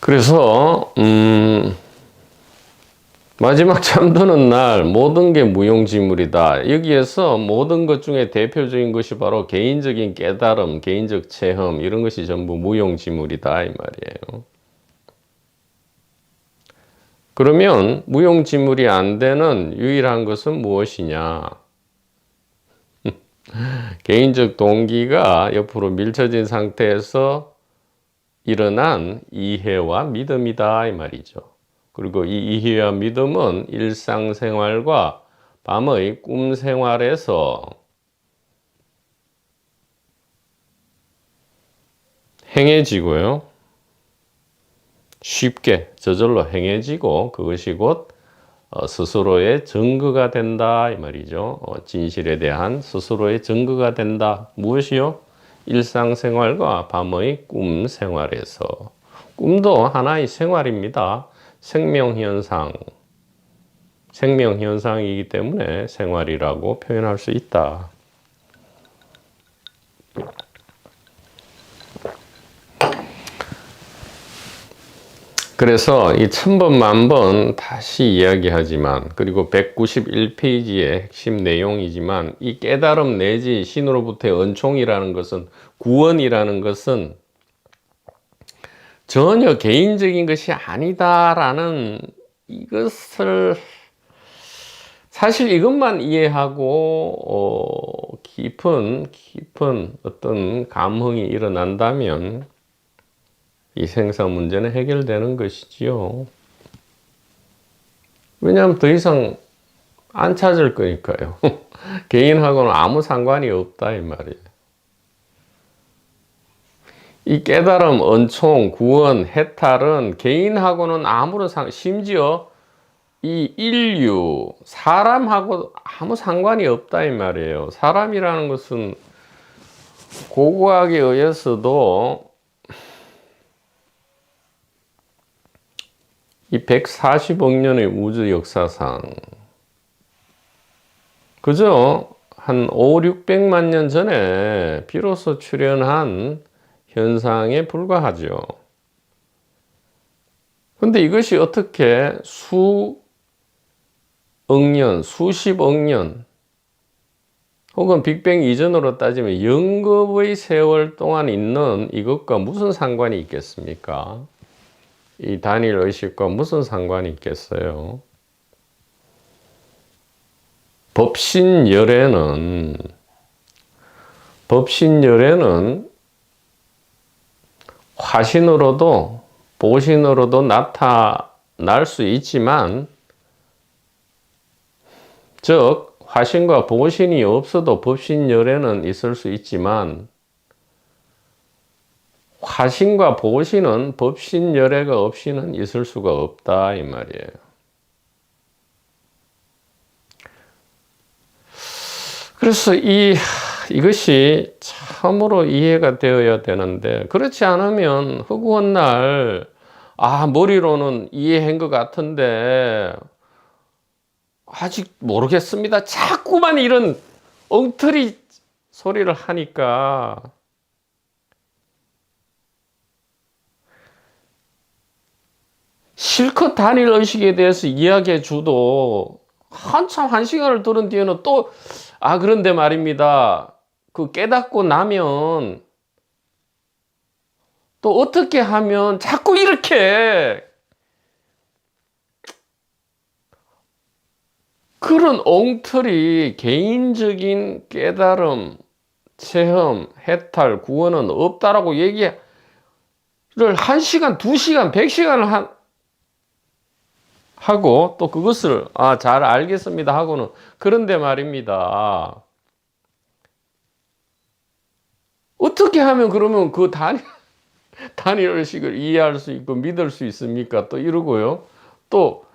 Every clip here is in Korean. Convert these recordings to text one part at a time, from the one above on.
그래서 음, 마지막 잠드는 날 모든 게 무용지물이다. 여기에서 모든 것 중에 대표적인 것이 바로 개인적인 깨달음, 개인적 체험 이런 것이 전부 무용지물이다 이 말이에요. 그러면 무용지물이 안 되는 유일한 것은 무엇이냐? 개인적 동기가 옆으로 밀쳐진 상태에서 일어난 이해와 믿음이다 이 말이죠. 그리고 이 이해와 믿음은 일상생활과 밤의 꿈 생활에서 행해지고요. 쉽게 저절로 행해지고 그것이 곧 어, 스스로의 증거가 된다 이 말이죠. 어, 진실에 대한 스스로의 증거가 된다. 무엇이요? 일상생활과 밤의 꿈 생활에서 꿈도 하나의 생활입니다. 생명현상, 생명현상이기 때문에 생활이라고 표현할 수 있다. 그래서 이 천번 만번 다시 이야기하지만 그리고 191페이지의 핵심 내용이지만 이 깨달음 내지 신으로부터의 은총이라는 것은 구원이라는 것은 전혀 개인적인 것이 아니다라는 이것을 사실 이것만 이해하고 어, 깊은 깊은 어떤 감흥이 일어난다면 이 생사 문제는 해결되는 것이지요. 왜냐하면 더 이상 안 찾을 거니까요. 개인하고는 아무 상관이 없다 이 말이에요. 이 깨달음, 은총, 구원, 해탈은 개인하고는 아무런 상, 심지어 이 인류, 사람하고 아무 상관이 없다 이 말이에요. 사람이라는 것은 고고학에 의해서도 이 140억 년의 우주 역사상 그저 한 5, 600만 년 전에 비로소 출현한 현상에 불과하죠. 근데 이것이 어떻게 수억 년, 수십억 년, 혹은 빅뱅 이전으로 따지면 영겁의 세월 동안 있는 이것과 무슨 상관이 있겠습니까? 이 단일 의식과 무슨 상관이 있겠어요? 법신열애는 법신열애는 화신으로도 보신으로도 나타날 수 있지만 즉 화신과 보신이 없어도 법신열애는 있을 수 있지만 화신과 보신은 법신 열애가 없이는 있을 수가 없다 이 말이에요. 그래서 이 이것이 참으로 이해가 되어야 되는데 그렇지 않으면 허구한 날 아, 머리로는 이해한 것 같은데 아직 모르겠습니다. 자꾸만 이런 엉터리 소리를 하니까 실컷 단일 의식에 대해서 이야기해 줘도 한참 한 시간을 들은 뒤에는 또, 아, 그런데 말입니다. 그 깨닫고 나면 또 어떻게 하면 자꾸 이렇게 그런 엉터리 개인적인 깨달음, 체험, 해탈, 구원은 없다라고 얘기를 한 시간, 두 시간, 백 시간을 한, 하고 또 그것을 아, 잘 알겠습니다 하고는 그런데 말입니다. 어떻게 하면 그러면 그 단일, 단일 의식을 이해할 수 있고 믿을 수 있습니까? 또 이러고요. 또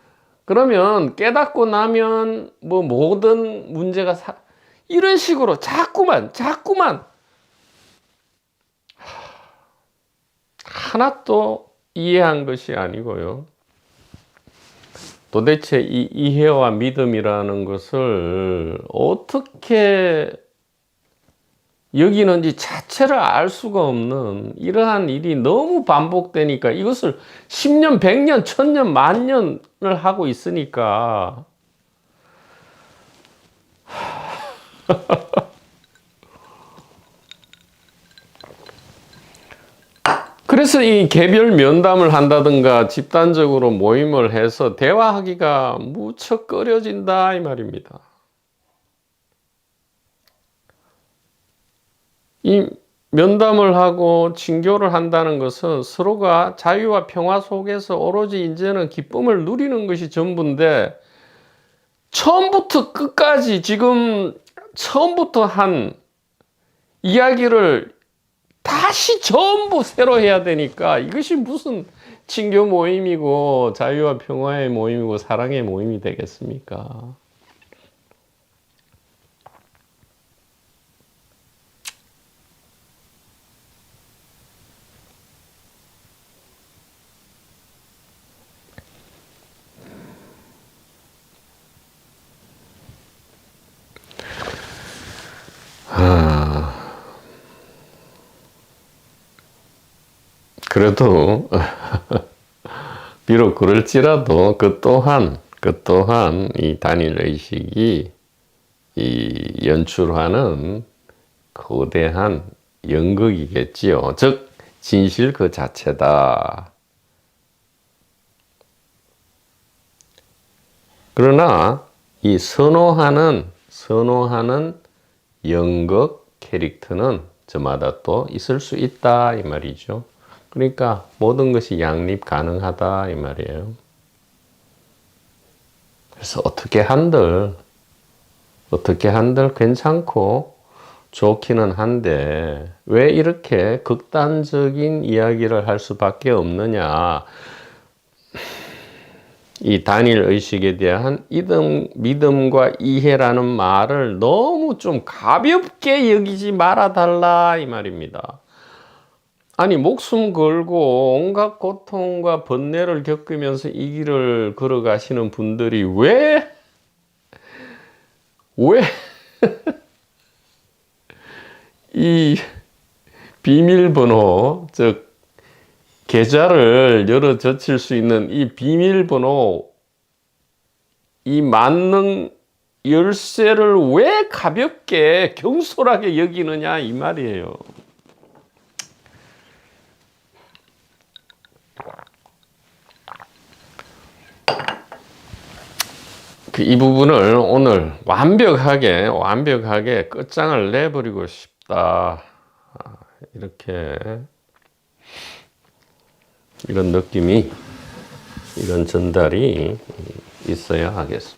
그러면 깨닫고 나면 뭐 모든 문제가 사, 이런 식으로 자꾸만 자꾸만 하나도 이해한 것이 아니고요. 도대체 이 이해와 믿음이라는 것을 어떻게 여기는지 자체를 알 수가 없는 이러한 일이 너무 반복되니까 이것을 10년, 100년, 1000년, 만년을 하고 있으니까 그래서 이 개별 면담을 한다든가 집단적으로 모임을 해서 대화하기가 무척 꺼려진다 이 말입니다. 이 면담을 하고 친교를 한다는 것은 서로가 자유와 평화 속에서 오로지 이제는 기쁨을 누리는 것이 전부인데 처음부터 끝까지 지금 처음부터 한 이야기를 다시 전부 새로 해야 되니까 이것이 무슨 친교 모임이고 자유와 평화의 모임이고 사랑의 모임이 되겠습니까? 그래도 비록 그럴지라도 그 또한 그 또한 이 단일 의식이 이 연출하는 거대한 연극이겠지요. 즉 진실 그 자체다. 그러나 이 선호하는 선호하는 연극 캐릭터는 저마다 또 있을 수 있다 이 말이죠. 그러니까 모든 것이 양립 가능하다 이 말이에요. 그래서 어떻게 한들 어떻게 한들 괜찮고 좋기는 한데 왜 이렇게 극단적인 이야기를 할 수밖에 없느냐? 이 단일 의식에 대한 믿음, 믿음과 이해라는 말을 너무 좀 가볍게 여기지 말아 달라 이 말입니다. 아니 목숨 걸고 온갖 고통과 번뇌를 겪으면서 이 길을 걸어가시는 분들이 왜 왜 이 비밀번호 즉 계좌를 열어 젖힐 수 있는 이 비밀번호 이 만능 열쇠를 왜 가볍게 경솔하게 여기느냐 이 말이에요. 이 부분을 오늘 완벽하게 완벽하게 끝장을 내버리고 싶다 아, 이렇게 이런 느낌이 이런 전달이 있어야 하겠습니다.